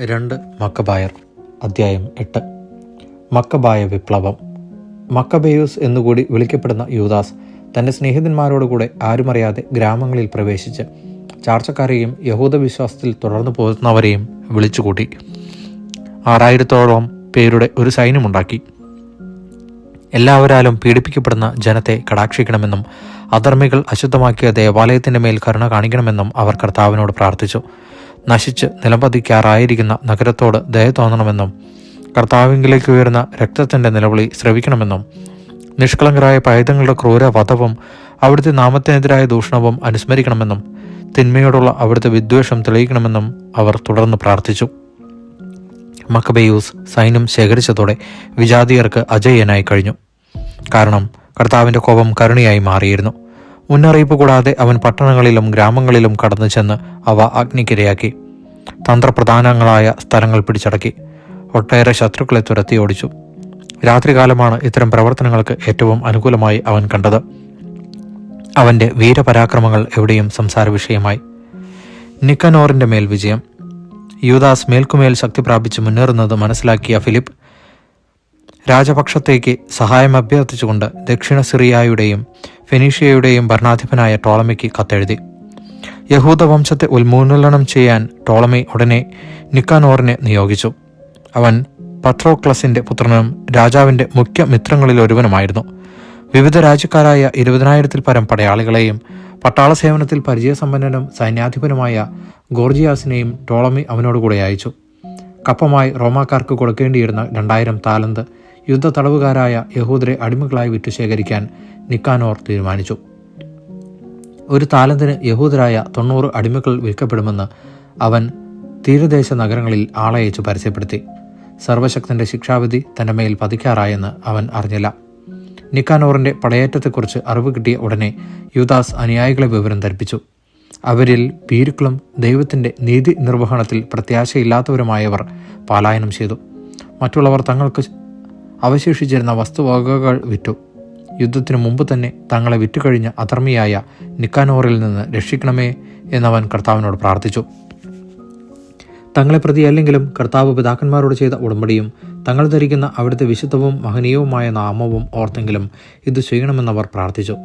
രണ്ട് മക്കബായർ അധ്യായം എട്ട്. മക്കബായ വിപ്ലവം. മക്കബേയൂസ് എന്നുകൂടി വിളിക്കപ്പെടുന്ന യൂദാസ് തന്റെ സ്നേഹിതന്മാരോടുകൂടെ ആരുമറിയാതെ ഗ്രാമങ്ങളിൽ പ്രവേശിച്ച് ചാർച്ചക്കാരെയും യഹൂദ വിശ്വാസത്തിൽ തുടർന്നു പോകുന്നവരെയും വിളിച്ചുകൂട്ടി. ആറായിരത്തോളം പേരുടെ ഒരു സൈന്യമുണ്ടാക്കി. എല്ലാവരാലും പീഡിപ്പിക്കപ്പെടുന്ന ജനത്തെ കടാക്ഷിക്കണമെന്നും അധർമ്മികൾ അശുദ്ധമാക്കിയ ദേവാലയത്തിന്റെ മേൽ കരുണ കാണിക്കണമെന്നും അവർ കർത്താവിനോട് പ്രാർത്ഥിച്ചു. നശിച്ച് നിലംപതിക്കാറായിരിക്കുന്ന നഗരത്തോട് ദയ തോന്നണമെന്നും കർത്താവിങ്കിലേക്ക് ഉയർന്ന രക്തത്തിന്റെ നിലവിളി ശ്രവിക്കണമെന്നും നിഷ്കളങ്കരായ പൈതങ്ങളുടെ ക്രൂര വധവും അവിടുത്തെ നാമത്തിനെതിരായ ദൂഷണവും അനുസ്മരിക്കണമെന്നും തിന്മയോടുള്ള അവിടുത്തെ വിദ്വേഷം തെളിയിക്കണമെന്നും അവർ തുടർന്ന് പ്രാർത്ഥിച്ചു. മക്കബയൂസ് സൈന്യം ശേഖരിച്ചതോടെ വിജാതിയർക്ക് അജയ്യനായി കഴിഞ്ഞു. കാരണം കർത്താവിന്റെ കോപം കരുണയായി മാറിയിരുന്നു. മുന്നറിയിപ്പ് കൂടാതെ അവൻ പട്ടണങ്ങളിലും ഗ്രാമങ്ങളിലും കടന്നു ചെന്ന് അവ അഗ്നിക്കിരയാക്കി. തന്ത്രപ്രധാനങ്ങളായ സ്ഥലങ്ങൾ പിടിച്ചടക്കി. ഒട്ടേറെ ശത്രുക്കളെ തുരത്തി ഓടിച്ചു. രാത്രികാലമാണ് ഇത്തരം പ്രവർത്തനങ്ങൾക്ക് ഏറ്റവും അനുകൂലമായി അവൻ കണ്ടത്. അവന്റെ വീരപരാക്രമങ്ങൾ എവിടെയും സംസാര വിഷയമായി. നിക്കനോറിന്റെ മേൽ വിജയം. യൂദാസ് മേൽക്കുമേൽ ശക്തി പ്രാപിച്ച് മുന്നേറുന്നത് മനസ്സിലാക്കിയ ഫിലിപ്പ് രാജപക്ഷത്തേക്ക് സഹായം അഭ്യർത്ഥിച്ചുകൊണ്ട് ദക്ഷിണ സിറിയായുടെയും ഫെനീഷ്യയുടെയും ഭരണാധിപനായ ടോളമിക്ക് കത്തെഴുതി. യഹൂദ വംശത്തെ ഉന്മൂലനം ചെയ്യാൻ ടോളമി ഉടനെ നിക്കാനോറിനെ നിയോഗിച്ചു. അവൻ പത്രോക്ലസിന്റെ പുത്രനും രാജാവിന്റെ മുഖ്യ മിത്രങ്ങളിൽ ഒരുവനുമായിരുന്നു. വിവിധ രാജ്യക്കാരായ ഇരുപതിനായിരത്തിൽ പരം പടയാളികളെയും പട്ടാള സേവനത്തിൽ പരിചയസമ്പന്നനും സൈന്യാധിപനുമായ ഗോർജിയാസിനെയും ടോളമി അവനോടുകൂടെ അയച്ചു. കപ്പമായി റോമാക്കാർക്ക് കൊടുക്കേണ്ടിയിരുന്ന രണ്ടായിരം താലന്ത് യുദ്ധ തടവുകാരായ യഹൂദരെ അടിമകളായി വിറ്റ് ശേഖരിക്കാൻ നിക്കാനോർ തീരുമാനിച്ചു. ഒരു താലന്തിന് യഹൂദരായ തൊണ്ണൂറ് അടിമകൾ വിൽക്കപ്പെടുമെന്ന് അവൻ തീരദേശ നഗരങ്ങളിൽ ആളയച്ച് പരസ്യപ്പെടുത്തി. സർവശക്തന്റെ ശിക്ഷാവിധി തന്റെ മേൽ പതിക്കാറായെന്ന് അവൻ അറിഞ്ഞില്ല. നിക്കാനോറിന്റെ പടയേറ്റത്തെക്കുറിച്ച് അറിവ് കിട്ടിയ ഉടനെ യുദാസ് അനുയായികളെ വിവരം ധരിപ്പിച്ചു. അവരിൽ ഭീരുക്കളും ദൈവത്തിന്റെ നീതി നിർവഹണത്തിൽ പ്രത്യാശയില്ലാത്തവരുമായവർ പലായനം ചെയ്തു. മറ്റുള്ളവർ തങ്ങൾക്ക് അവശേഷിച്ചിരുന്ന വസ്തുവകകൾ വിറ്റു. യുദ്ധത്തിനു മുമ്പ് തന്നെ തങ്ങളെ വിറ്റുകഴിഞ്ഞ അധർമ്മിയായ നിക്കാനോറിൽ നിന്ന് രക്ഷിക്കണമേ എന്നവൻ കർത്താവിനോട് പ്രാർത്ഥിച്ചു. തങ്ങളെ പ്രതി അല്ലെങ്കിലും കർത്താവ് പിതാക്കന്മാരോട് ചെയ്ത ഉടമ്പടിയും തങ്ങൾ ധരിക്കുന്ന അവിടുത്തെ വിശുദ്ധവും മഹനീയവുമായ നാമവും ഓർത്തെങ്കിലും ഇത് ചെയ്യണമെന്നവർ പ്രാർത്ഥിച്ചു.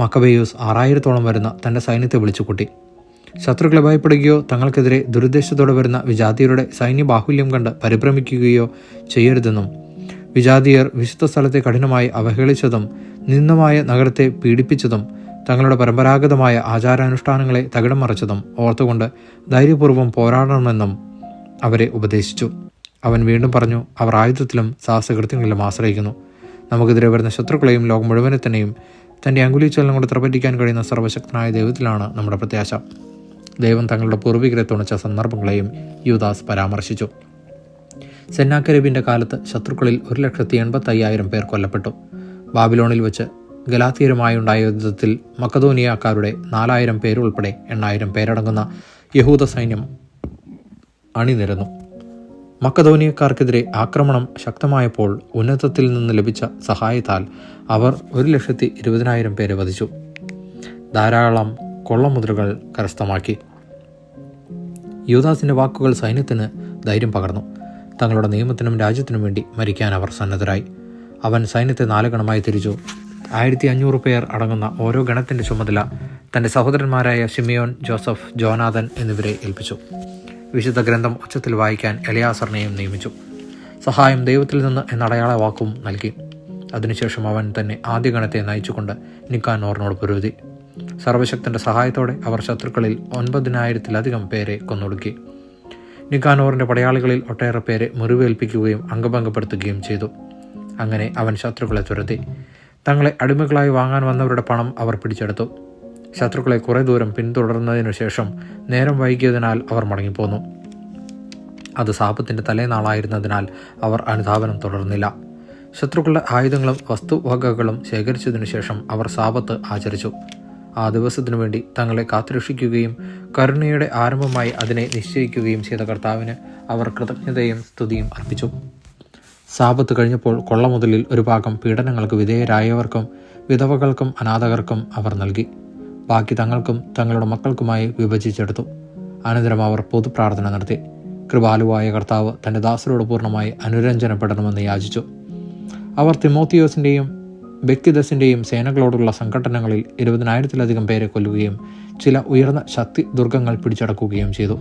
മക്കബേയൂസ് ആറായിരത്തോളം വരുന്ന തന്റെ സൈന്യത്തെ വിളിച്ചുകൂട്ടി. ശത്രുക്കളെ ഭയപ്പെടുകയോ തങ്ങൾക്കെതിരെ ദുരുദ്ദേശത്തോടെ വരുന്ന വിജാതിയരുടെ സൈന്യബാഹുല്യം കണ്ട് പരിഭ്രമിക്കുകയോ ചെയ്യരുതെന്നും വിജാതിയർ വിശുദ്ധ സ്ഥലത്തെ കഠിനമായി അവഹേളിച്ചതും നിന്ദമായ നഗരത്തെ പീഡിപ്പിച്ചതും തങ്ങളുടെ പരമ്പരാഗതമായ ആചാരാനുഷ്ഠാനങ്ങളെ തകിടം മറിച്ചതും ഓർത്തുകൊണ്ട് ധൈര്യപൂർവം പോരാടണമെന്നും അവരെ ഉപദേശിച്ചു. അവൻ വീണ്ടും പറഞ്ഞു അവർ ആയുധത്തിലും സാഹസകൃത്യങ്ങളിലും ആശ്രയിക്കുന്നു. നമുക്കെതിരെ വരുന്ന ശത്രുക്കളെയും ലോകം മുഴുവനെ തന്നെയും തന്റെ അങ്കുലിച്ചലനം കൊണ്ട് ത്രപറ്റിക്കാൻ കഴിയുന്ന സർവശക്തനായ ദൈവത്തിലാണ് നമ്മുടെ പ്രത്യാശ. ദൈവം തങ്ങളുടെ പൂർവികരെ തുണച്ച സന്ദർഭങ്ങളെയും യുദാസ് പരാമർശിച്ചു. സെന്നാക്കരബിന്റെ കാലത്ത് ശത്രുക്കളിൽ ഒരു ലക്ഷത്തി എൺപത്തി അയ്യായിരം പേർ കൊല്ലപ്പെട്ടു. ബാബിലോണിൽ വെച്ച് ഗലാത്തീയരുമായുണ്ടായ യുദ്ധത്തിൽ മക്കതോനിയക്കാരുടെ നാലായിരം പേരുൾപ്പെടെ എണ്ണായിരം പേരടങ്ങുന്ന യഹൂദ സൈന്യം അണിനിരന്നു. മക്കതോനിയക്കാർക്കെതിരെ ആക്രമണം ശക്തമായപ്പോൾ ഉന്നതത്തിൽ നിന്ന് ലഭിച്ച സഹായത്താൽ അവർ ഒരു ലക്ഷത്തി ഇരുപതിനായിരം പേരെ വധിച്ചു. ധാരാളം കൊള്ളമുദ്രകൾ കരസ്ഥമാക്കി. യുവദാസിന്റെ വാക്കുകൾ സൈന്യത്തിന് ധൈര്യം പകർന്നു. തങ്ങളുടെ നിയമത്തിനും രാജ്യത്തിനും വേണ്ടി മരിക്കാൻ അവർ സന്നദ്ധരായി. അവൻ സൈന്യത്തെ നാല് ഗണമായി തിരിച്ചു. ആയിരത്തി അഞ്ഞൂറ് പേർ അടങ്ങുന്ന ഓരോ ഗണത്തിന്റെ ചുമതല തന്റെ സഹോദരന്മാരായ ഷിമിയോൻ ജോസഫ് ജോനാഥൻ എന്നിവരെ ഏൽപ്പിച്ചു. വിശുദ്ധ ഗ്രന്ഥം ഉച്ചത്തിൽ വായിക്കാൻ എലിയാസറിനെയും നിയമിച്ചു. സഹായം ദൈവത്തിൽ നിന്ന് എന്ന അടയാള വാക്കും നൽകി. അതിനുശേഷം അവൻ തന്നെ ആദ്യ ഗണത്തെ നയിച്ചുകൊണ്ട് നിക്കാനോറിനോട് പൊരുതി. സർവശക്തന്റെ സഹായത്തോടെ അവർ ശത്രുക്കളിൽ ഒൻപതിനായിരത്തിലധികം പേരെ കൊന്നൊടുക്കി. നിക്കാനോറിന്റെ പടയാളികളിൽ ഒട്ടേറെ പേരെ മുറിവേൽപ്പിക്കുകയും അംഗഭംഗപ്പെടുത്തുകയും ചെയ്തു. അങ്ങനെ അവൻ ശത്രുക്കളെ തുരത്തി. തങ്ങളെ അടിമകളായി വാങ്ങാൻ വന്നവരുടെ പണം അവർ പിടിച്ചെടുത്തു. ശത്രുക്കളെ കുറേ ദൂരം പിന്തുടർന്നതിനു ശേഷം നേരം വൈകിയതിനാൽ അവർ മടങ്ങിപ്പോന്നു. അത് സാപത്തിന്റെ തലേനാളായിരുന്നതിനാൽ അവർ അനുധാവനം തുടർന്നില്ല. ശത്രുക്കളുടെ ആയുധങ്ങളും വസ്തുവകകളും ശേഖരിച്ചതിനു ശേഷം അവർ സാപത്ത് ആചരിച്ചു. ആ ദിവസത്തിനു വേണ്ടി തങ്ങളെ കാത്തുരക്ഷിക്കുകയും കരുണയുടെ ആരംഭമായി അതിനെ നിശ്ചയിക്കുകയും ചെയ്ത കർത്താവിന് അവർ കൃതജ്ഞതയും സ്തുതിയും അർപ്പിച്ചു. സാപത്ത് കഴിഞ്ഞപ്പോൾ കൊള്ളമുതലിൽ ഒരു ഭാഗം പീഡനങ്ങൾക്ക് വിധേയരായവർക്കും വിധവകൾക്കും അനാഥകർക്കും അവർ നൽകി. ബാക്കി തങ്ങൾക്കും തങ്ങളുടെ മക്കൾക്കുമായി വിഭജിച്ചെടുത്തു. അനന്തരം അവർ പൊതുപ്രാർത്ഥന നടത്തി. കൃപാലുവായ കർത്താവ് തന്റെ ദാസരോട് പൂർണമായി അനുരഞ്ജനപ്പെടണമെന്ന് യാചിച്ചു. അവർ തിമോത്തിയോസിന്റെയും ബെക്കിദസിന്റെയും സേനകളോടുള്ള സംഘടനകളിൽ ഇരുപതിനായിരത്തിലധികം പേരെ കൊല്ലുകയും ചില ഉയർന്ന ശക്തി ദുർഗങ്ങൾ പിടിച്ചടക്കുകയും ചെയ്തു.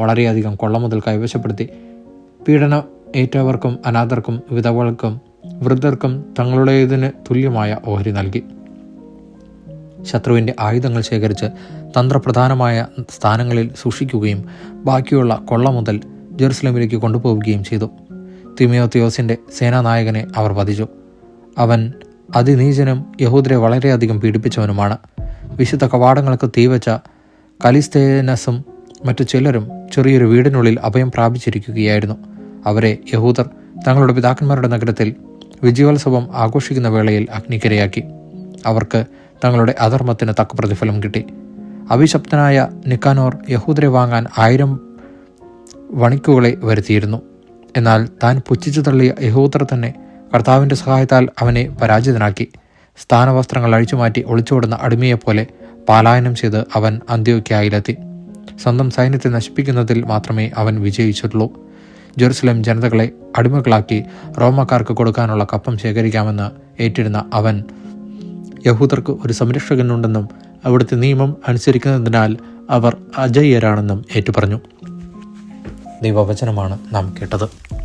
വളരെയധികം കൊള്ള മുതൽ കൈവശപ്പെടുത്തി. പീഡനം ഏറ്റവർക്കും അനാഥർക്കും വിധവകൾക്കും വൃദ്ധർക്കും തങ്ങളുടേതിന് തുല്യമായ ഓഹരി നൽകി. ശത്രുവിന്റെ ആയുധങ്ങൾ ശേഖരിച്ച് തന്ത്രപ്രധാനമായ സ്ഥാനങ്ങളിൽ സൂക്ഷിക്കുകയും ബാക്കിയുള്ള കൊള്ള മുതൽ ജെറുസലേമിലേക്ക് കൊണ്ടുപോവുകയും ചെയ്തു. തിമിയോത്തിയോസിന്റെ സേനാനായകനെ അവർ വധിച്ചു. അവൻ അതിനീചനും യഹൂദരെ വളരെയധികം പീഡിപ്പിച്ചവനുമാണ്. വിശുദ്ധ കവാടങ്ങൾക്ക് തീവച്ച കലിസ്തേനസും മറ്റു ചിലരും ചെറിയൊരു വീടിനുള്ളിൽ അഭയം പ്രാപിച്ചിരിക്കുകയായിരുന്നു. അവരെ യഹൂദർ തങ്ങളുടെ പിതാക്കന്മാരുടെ നഗരത്തിൽ വിജയോത്സവം ആഘോഷിക്കുന്ന വേളയിൽ അഗ്നിക്കരയാക്കി. അവർക്ക് തങ്ങളുടെ അധർമ്മത്തിന് തക്ക പ്രതിഫലം കിട്ടി. അഭിശപ്തനായ നിക്കാനോർ യഹൂദരെ വാങ്ങാൻ ആയിരം വണിക്കുകളെ വരുത്തിയിരുന്നു. എന്നാൽ താൻ പുച്ഛിച്ചു തള്ളിയ യഹൂദർ തന്നെ കർത്താവിന്റെ സഹായത്താൽ അവനെ പരാജിതനാക്കി. സ്ഥാനവസ്ത്രങ്ങൾ അഴിച്ചുമാറ്റി ഒളിച്ചോടുന്ന അടിമയെപ്പോലെ പാലായനം ചെയ്ത് അവൻ അന്ത്യോക്യായിലെത്തി. സ്വന്തം സൈന്യത്തെ നശിപ്പിക്കുന്നതിൽ മാത്രമേ അവൻ വിജയിച്ചിട്ടുള്ളൂ. ജെറുസലേം ജനതകളെ അടിമകളാക്കി റോമക്കാർക്ക് കൊടുക്കാനുള്ള കപ്പം ശേഖരിക്കാമെന്ന് ഏറ്റിരുന്ന അവൻ യഹൂദർക്ക് ഒരു സംരക്ഷകനുണ്ടെന്നും അവിടുത്തെ നിയമം അനുസരിക്കുന്നതിനാൽ അവർ അജയ്യരാണെന്നും ഏറ്റുപറഞ്ഞു. ദൈവവചനമാണ് നാം കേട്ടത്.